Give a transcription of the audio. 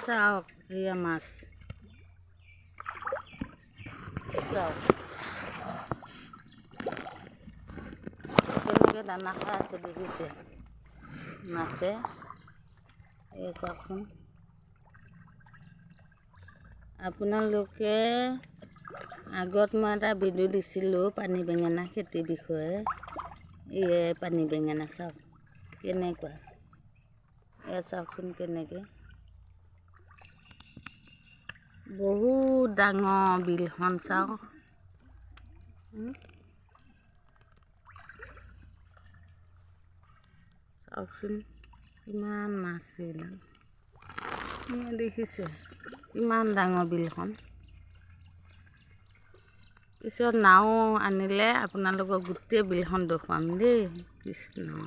Isaok. Iya, Mas. Isaok. Ini kita nakal ah, sedikit gitu. ya. Mas ya. Isaok. Apunan luke agot mata bidu di silu pani bengen akit di biku ya. Iya, pani bengen asok. Kini Ya, sok kini বহুত ডাঙৰ বিলখন চাওঁ চাওকচোন কিমান মাছ এইবিলাক দেখিছে ইমান ডাঙৰ বিলখন পিছত নাও আনিলে আপোনালোকক গোটেই বিলখন দেখুৱাম দেই কৃষ্ণ